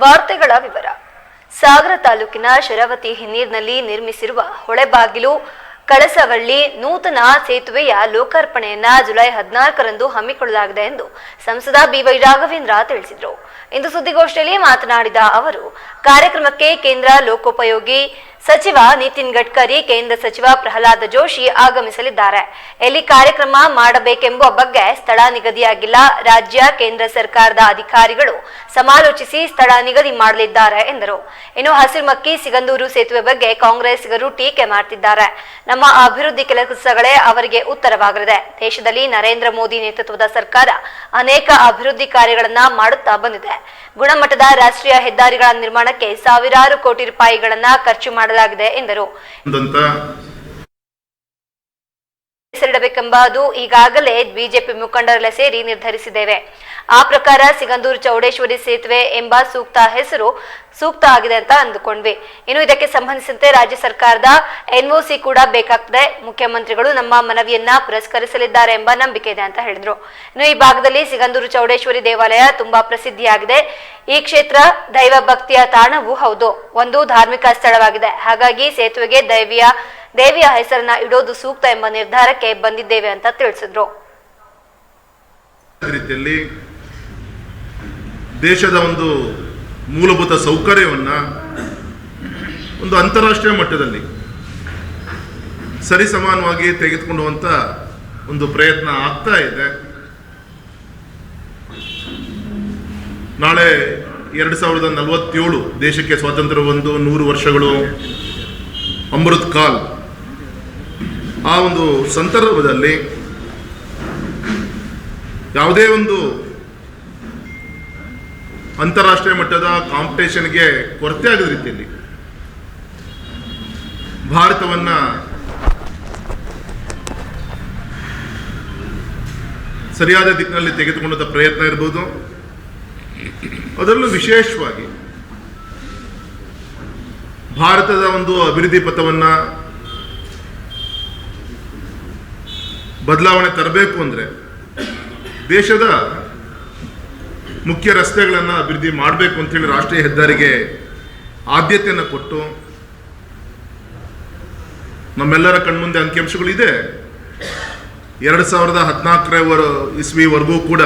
ವಾರ್ತೆಗಳ ವಿವರ. ಸಾಗರ ತಾಲೂಕಿನ ಶರಾವತಿ ಹಿನ್ನೀರಿನಲ್ಲಿ ನಿರ್ಮಿಸಿರುವ ಹೊಳೆಬಾಗಿಲು ಕಳಸವಳ್ಳಿ ನೂತನ ಸೇತುವೆಯ ಲೋಕಾರ್ಪಣೆಯನ್ನ ಜುಲೈ ಹದಿನಾಲ್ಕರಂದು ಹಮ್ಮಿಕೊಳ್ಳಲಾಗಿದೆ ಎಂದು ಸಂಸದ ಬಿವೈ ರಾಘವೇಂದ್ರ ತಿಳಿಸಿದರು. ಇಂದು ಸುದ್ದಿಗೋಷ್ಠಿಯಲ್ಲಿ ಮಾತನಾಡಿದ ಅವರು, ಕಾರ್ಯಕ್ರಮಕ್ಕೆ ಕೇಂದ್ರ ಲೋಕೋಪಯೋಗಿ ಸಚಿವ ನಿತಿನ್ ಗಡ್ಕರಿ, ಕೇಂದ್ರ ಸಚಿವ ಪ್ರಹ್ಲಾದ ಜೋಶಿ ಆಗಮಿಸಲಿದ್ದಾರೆ. ಎಲ್ಲಿ ಕಾರ್ಯಕ್ರಮ ಮಾಡಬೇಕೆಂಬ ಬಗ್ಗೆ ಸ್ಥಳ ನಿಗದಿಯಾಗಿಲ್ಲ. ರಾಜ್ಯ, ಕೇಂದ್ರ ಸರ್ಕಾರದ ಅಧಿಕಾರಿಗಳು ಸಮಾಲೋಚಿಸಿ ಸ್ಥಳ ನಿಗದಿ ಮಾಡಲಿದ್ದಾರೆ ಎಂದರು. ಇನ್ನು ಹಸಿರುಮಕ್ಕಿ ಸಿಗಂದೂರು ಸೇತುವೆ ಬಗ್ಗೆ ಕಾಂಗ್ರೆಸ್ಸಿಗರು ಟೀಕೆ ಮಾಡ್ತಿದ್ದಾರೆ. ನಮ್ಮ ಅಭಿವೃದ್ಧಿ ಕೆಲಸಗಳೇ ಅವರಿಗೆ ಉತ್ತರವಾಗಲಿದೆ. ದೇಶದಲ್ಲಿ ನರೇಂದ್ರ ಮೋದಿ ನೇತೃತ್ವದ ಸರ್ಕಾರ ಅನೇಕ ಅಭಿವೃದ್ಧಿ ಕಾರ್ಯಗಳನ್ನ ಮಾಡುತ್ತಾ ಬಂದಿದೆ. ಗುಣಮಟ್ಟದ ರಾಷ್ಟ್ರೀಯ ಹೆದ್ದಾರಿಗಳ ನಿರ್ಮಾಣಕ್ಕೆ ಸಾವಿರಾರು ಕೋಟಿ ರೂಪಾಯಿಗಳನ್ನ ಖರ್ಚು ಮಾಡಲಾಗಿದೆ ಎಂದರು. ಹೆಸರಿಡಬೇಕೆಂಬುದು ಈಗಾಗಲೇ ಬಿಜೆಪಿ ಮುಖಂಡರೆಲ್ಲ ಸೇರಿ ನಿರ್ಧರಿಸಿದ್ದೇವೆ. ಆ ಪ್ರಕಾರ ಸಿಗಂದೂರು ಚೌಡೇಶ್ವರಿ ಸೇತುವೆ ಎಂಬ ಸೂಕ್ತ ಹೆಸರು ಸೂಕ್ತ ಆಗಿದೆ ಅಂತ ಅಂದುಕೊಂಡ್ವಿ. ಇನ್ನು ಇದಕ್ಕೆ ಸಂಬಂಧಿಸಿದಂತೆ ರಾಜ್ಯ ಸರ್ಕಾರದ ಎನ್ಒಸಿ ಕೂಡ ಬೇಕಾಗ್ತದೆ. ಮುಖ್ಯಮಂತ್ರಿಗಳು ನಮ್ಮ ಮನವಿಯನ್ನ ಪುರಸ್ಕರಿಸಲಿದ್ದಾರೆ ಎಂಬ ನಂಬಿಕೆ ಇದೆ ಅಂತ ಹೇಳಿದ್ರು. ಇನ್ನು ಈ ಭಾಗದಲ್ಲಿ ಸಿಗಂದೂರು ಚೌಡೇಶ್ವರಿ ದೇವಾಲಯ ತುಂಬಾ ಪ್ರಸಿದ್ಧಿಯಾಗಿದೆ. ಈ ಕ್ಷೇತ್ರ ದೈವ ಭಕ್ತಿಯ ತಾಣವೂ ಹೌದು. ಒಂದು ಧಾರ್ಮಿಕ ಸ್ಥಳವಾಗಿದೆ. ಹಾಗಾಗಿ ಸೇತುವೆಗೆ ದೈವಿಯ ದೇವಿಯ ಹೆಸರನ್ನ ಇಡೋದು ಸೂಕ್ತ ಎಂಬ ನಿರ್ಧಾರಕ್ಕೆ ಬಂದಿದ್ದೇವೆ ಅಂತ ತಿಳಿಸಿದ್ರು. ರೀತಿಯಲ್ಲಿ ದೇಶದ ಒಂದು ಮೂಲಭೂತ ಸೌಕರ್ಯವನ್ನ ಒಂದು ಅಂತಾರಾಷ್ಟ್ರೀಯ ಮಟ್ಟದಲ್ಲಿ ಸರಿಸಮಾನವಾಗಿ ತೆಗೆದುಕೊಂಡುವಂತ ಒಂದು ಪ್ರಯತ್ನ ಆಗ್ತಾ ಇದೆ. ನಾಳೆ ಎರಡು ಸಾವಿರದ ನಲವತ್ತೇಳು ದೇಶಕ್ಕೆ ಸ್ವಾತಂತ್ರ್ಯ ಒಂದು ನೂರು ವರ್ಷಗಳು ಅಮೃತ್ ಕಾಲ್. ಆ ಒಂದು ಸಂದರ್ಭದಲ್ಲಿ ಯಾವುದೇ ಒಂದು ಅಂತಾರಾಷ್ಟ್ರೀಯ ಮಟ್ಟದ ಕಾಂಪಿಟೇಷನ್ಗೆ ಕೊರತೆ ಆಗದ ರೀತಿಯಲ್ಲಿ ಭಾರತವನ್ನ ಸರಿಯಾದ ದಿಕ್ಕಿನಲ್ಲಿ ತೆಗೆದುಕೊಂಡಂಥ ಪ್ರಯತ್ನ ಇರ್ಬೋದು. ಅದರಲ್ಲೂ ವಿಶೇಷವಾಗಿ ಭಾರತದ ಒಂದು ಅಭಿವೃದ್ಧಿ ಪಥವನ್ನ ಬದಲಾವಣೆ ತರಬೇಕು ಅಂದ್ರೆ ದೇಶದ ಮುಖ್ಯ ರಸ್ತೆಗಳನ್ನು ಅಭಿವೃದ್ಧಿ ಮಾಡಬೇಕು ಅಂತೇಳಿ ರಾಷ್ಟ್ರೀಯ ಹೆದ್ದಾರಿಗೆ ಆದ್ಯತೆಯನ್ನು ಕೊಟ್ಟು ನಮ್ಮೆಲ್ಲರ ಕಣ್ಮುಂದೆ ಅಂಕಿಅಂಶಗಳಿದೆ. ಎರಡು ಸಾವಿರದ ಹದಿನಾಲ್ಕರ ಇಸ್ವಿವರೆಗೂ ಕೂಡ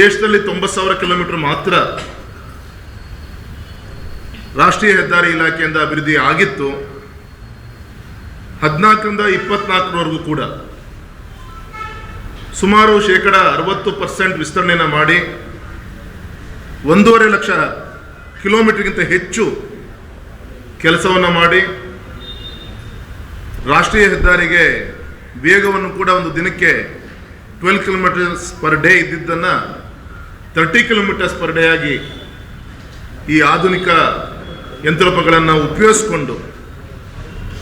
ದೇಶದಲ್ಲಿ ತೊಂಬತ್ತು ಸಾವಿರ ಕಿಲೋಮೀಟರ್ ಮಾತ್ರ ರಾಷ್ಟ್ರೀಯ ಹೆದ್ದಾರಿ ಇಲಾಖೆಯಿಂದ ಅಭಿವೃದ್ಧಿ ಆಗಿತ್ತು. ಹದಿನಾಲ್ಕರಿಂದ ಇಪ್ಪತ್ನಾಲ್ಕರವರೆಗೂ ಕೂಡ. ಸುಮಾರು ಶೇಕಡ ಅರವತ್ತು ಪರ್ಸೆಂಟ್ ವಿಸ್ತರಣೆಯನ್ನು ಮಾಡಿ ಒಂದೂವರೆ ಲಕ್ಷ ಕಿಲೋಮೀಟರ್ಗಿಂತ ಹೆಚ್ಚು ಕೆಲಸವನ್ನು ಮಾಡಿ ರಾಷ್ಟ್ರೀಯ ಹೆದ್ದಾರಿಗೆ ವೇಗವನ್ನು ಕೂಡ ಒಂದು ದಿನಕ್ಕೆ ಟ್ವೆಲ್ ಕಿಲೋಮೀಟರ್ಸ್ ಪರ್ ಡೇ ಇದ್ದಿದ್ದನ್ನು ತರ್ಟಿ ಕಿಲೋಮೀಟರ್ಸ್ ಪರ್ ಡೇ ಆಗಿ ಈ ಆಧುನಿಕ ಯಂತ್ರೋಪಗಳನ್ನು ಉಪಯೋಗಿಸ್ಕೊಂಡು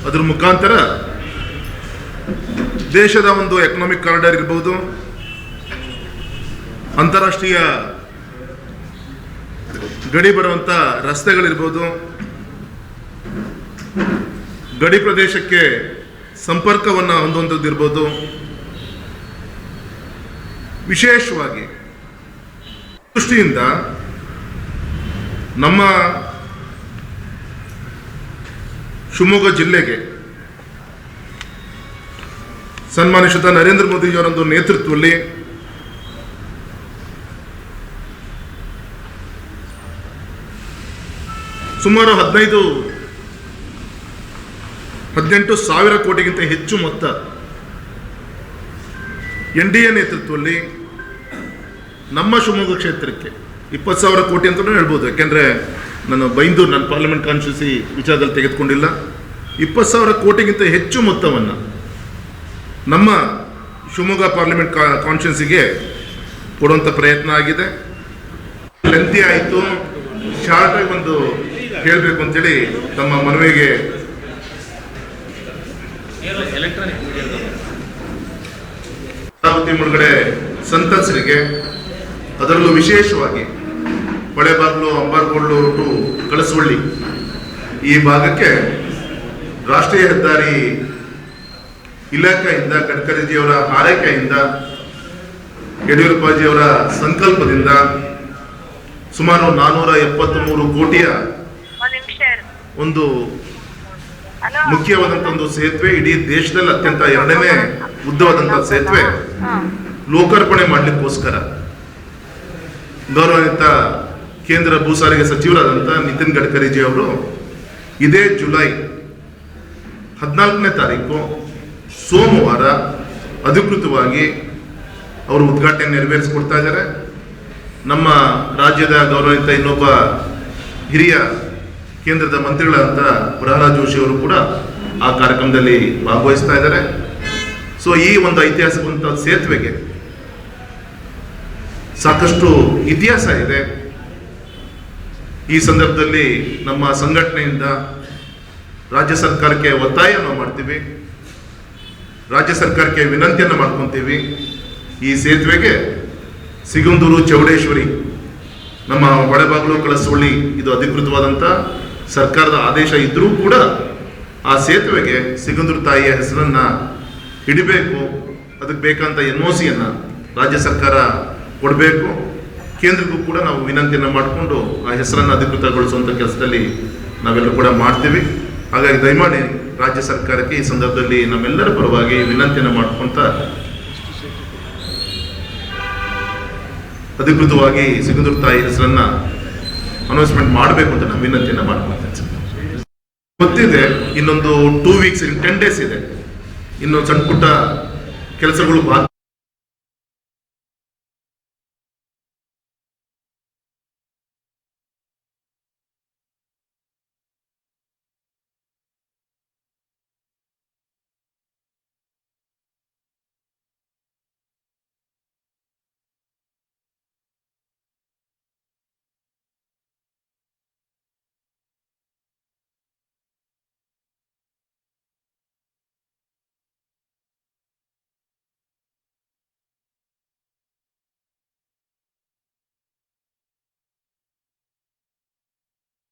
ಅದ್ರ ಮುಖಾಂತರ ದೇಶದ ಒಂದು ಎಕನಾಮಿಕ್ ಕಾರಿಡಾರ್ ಇರ್ಬೋದು, ಅಂತಾರಾಷ್ಟ್ರೀಯ ಗಡಿ ಬರುವಂತ ರಸ್ತೆಗಳಿರ್ಬೋದು, ಗಡಿ ಪ್ರದೇಶಕ್ಕೆ ಸಂಪರ್ಕವನ್ನು ಹೊಂದುವಂಥದ್ದು ಇರ್ಬೋದು. ವಿಶೇಷವಾಗಿ ದೃಷ್ಟಿಯಿಂದ ನಮ್ಮ ಶಿವಮೊಗ್ಗ ಜಿಲ್ಲೆಗೆ ಸನ್ಮಾನಿಸಿದ ನರೇಂದ್ರ ಮೋದಿಯವರೊಂದು ನೇತೃತ್ವದಲ್ಲಿ ಸುಮಾರು ಹದಿನೈದು, ಹದಿನೆಂಟು ಸಾವಿರ ಕೋಟಿಗಿಂತ ಹೆಚ್ಚು ಮೊತ್ತ ಎನ್ ಡಿ ಎ ನೇತೃತ್ವದಲ್ಲಿ ನಮ್ಮ ಶಿವಮೊಗ್ಗ ಕ್ಷೇತ್ರಕ್ಕೆ ಇಪ್ಪತ್ತು ಸಾವಿರ ಕೋಟಿ ಅಂತಲೂ ಹೇಳ್ಬೋದು. ಯಾಕೆಂದರೆ ನಾನು ಬೈಂದೂರು, ನನ್ನ ಪಾರ್ಲಿಮೆಂಟ್ ಕಾನ್ಸ್ಟಿಟ್ಯೂನ್ಸಿ ವಿಚಾರದಲ್ಲಿ ತೆಗೆದುಕೊಂಡಿಲ್ಲ. ಇಪ್ಪತ್ತು ಸಾವಿರ ಕೋಟಿಗಿಂತ ಹೆಚ್ಚು ಮೊತ್ತವನ್ನು ನಮ್ಮ ಶಿವಮೊಗ್ಗ ಪಾರ್ಲಿಮೆಂಟ್ ಕಾನ್ಫರೆನ್ಸಿಗೆ ಕೊಡುವಂಥ ಪ್ರಯತ್ನ ಆಗಿದೆ. ಲೆಂತಿ ಆಯಿತು. ಶಾರ್ಟಾಗಿ ಒಂದು ಹೇಳಬೇಕು ಅಂತೇಳಿ ತಮ್ಮ ಮನವಿಗೆ ಮುಳುಗಡೆ ಸಂತಸರಿಗೆ ಅದರಲ್ಲೂ ವಿಶೇಷವಾಗಿ ಹೊಳೆಬಾಗ್ಲು ಅಂಬಾರ್ಗೋಳ್ಳು ಟು ಕಳಸವಳ್ಳಿ ಈ ಭಾಗಕ್ಕೆ ರಾಷ್ಟ್ರೀಯ ಹೆದ್ದಾರಿ ಇಲಾಖೆಯಿಂದ ಗಡ್ಕರಿಜಿಯವರ ಆರೈಕೆಯಿಂದ ಯಡಿಯೂರಪ್ಪಾಜಿಯವರ ಸಂಕಲ್ಪದಿಂದ ಸುಮಾರು ನಾನ್ನೂರ ಎಪ್ಪತ್ತ್ಮೂರು ಕೋಟಿಯ ಒಂದ್ ಮುಖ್ಯವಾದಂಥ ಒಂದು ಸೇತುವೆ ಇಡೀ ದೇಶದಲ್ಲಿ ಅತ್ಯಂತ ಎರಡನೇ ಉದ್ದವಾದಂಥ ಸೇತುವೆ. ಲೋಕಾರ್ಪಣೆ ಮಾಡಲಿಕ್ಕೋಸ್ಕರ ಗೌರವಾನ್ವಿತ ಕೇಂದ್ರ ಭೂ ಸಾರಿಗೆ ಸಚಿವರಾದಂಥ ನಿತಿನ್ ಗಡ್ಕರಿಜಿ ಅವರು ಇದೇ ಜುಲೈ ಹದಿನಾಲ್ಕನೇ ತಾರೀಕು, ಸೋಮವಾರ ಅಧಿಕೃತವಾಗಿ ಅವರು ಉದ್ಘಾಟನೆ ನೆರವೇರಿಸಿಕೊಡ್ತಾ ಇದ್ದಾರೆ. ನಮ್ಮ ರಾಜ್ಯದ ಗೌರವಿತ ಇನ್ನೊಬ್ಬ ಹಿರಿಯ ಕೇಂದ್ರದ ಮಂತ್ರಿಗಳಾದಂಥ ಪ್ರಹ್ಲಾದ್ ಜೋಶಿ ಅವರು ಕೂಡ ಆ ಕಾರ್ಯಕ್ರಮದಲ್ಲಿ ಭಾಗವಹಿಸ್ತಾ ಇದ್ದಾರೆ. ಸೊ ಈ ಒಂದು ಐತಿಹಾಸಿಕವಂತ ಸೇತುವೆಗೆ ಸಾಕಷ್ಟು ಇತಿಹಾಸ ಇದೆ. ಈ ಸಂದರ್ಭದಲ್ಲಿ ನಮ್ಮ ಸಂಘಟನೆಯಿಂದ ರಾಜ್ಯ ಸರ್ಕಾರಕ್ಕೆ ಒತ್ತಾಯವನ್ನು ಮಾಡ್ತೀವಿ. ರಾಜ್ಯ ಸರ್ಕಾರಕ್ಕೆ ವಿನಂತಿಯನ್ನು ಮಾಡ್ಕೊತೀವಿ. ಈ ಸೇತುವೆಗೆ ಸಿಗಂದೂರು, ಚೌಡೇಶ್ವರಿ, ನಮ್ಮ ಹೊಳೆಬಾಗಿಲು ಕಳಸೊಳ್ಳಿ, ಇದು ಅಧಿಕೃತವಾದಂಥ ಸರ್ಕಾರದ ಆದೇಶ ಇದ್ದರೂ ಕೂಡ ಆ ಸೇತುವೆಗೆ ಸಿಗಂದೂರು ತಾಯಿಯ ಹೆಸರನ್ನು ಇಡಬೇಕು ಅದಕ್ಕೆ ಬೇಕಂತ ಎನ್ ಒ ಸಿಯನ್ನು ರಾಜ್ಯ ಸರ್ಕಾರ ಕೊಡಬೇಕು. ಕೇಂದ್ರಕ್ಕೂ ಕೂಡ ನಾವು ವಿನಂತಿಯನ್ನು ಮಾಡಿಕೊಂಡು ಆ ಹೆಸರನ್ನು ಅಧಿಕೃತಗೊಳಿಸುವಂಥ ಕೆಲಸದಲ್ಲಿ ನಾವೆಲ್ಲರೂ ಕೂಡ ಮಾಡ್ತೀವಿ. ಹಾಗಾಗಿ ದಯಮಾಡಿ ರಾಜ್ಯ ಸರ್ಕಾರಕ್ಕೆ ಈ ಸಂದರ್ಭದಲ್ಲಿ ನಮ್ಮೆಲ್ಲರ ಪರವಾಗಿ ವಿನಂತಿಯನ್ನು ಮಾಡ್ಕೊಂತ ಅಧಿಕೃತವಾಗಿ ಸಿಗಂದೂರು ತಾಯಿ ಹೆಸರನ್ನ ಅನೌನ್ಸ್ಮೆಂಟ್ ಮಾಡಬೇಕು ಅಂತ ನಾನು ವಿನಂತಿಯನ್ನು ಮಾಡ್ಕೊಳ್ತೇನೆ. ಗೊತ್ತಿದೆ, ಇನ್ನೊಂದು ಟೂ ವೀಕ್ಸ್ ಟೆನ್ ಡೇಸ್ ಇದೆ ಇನ್ನೊಂದು ಸಣ್ಣ ಪುಟ್ಟ ಕೆಲಸಗಳು ಬಾಕಿ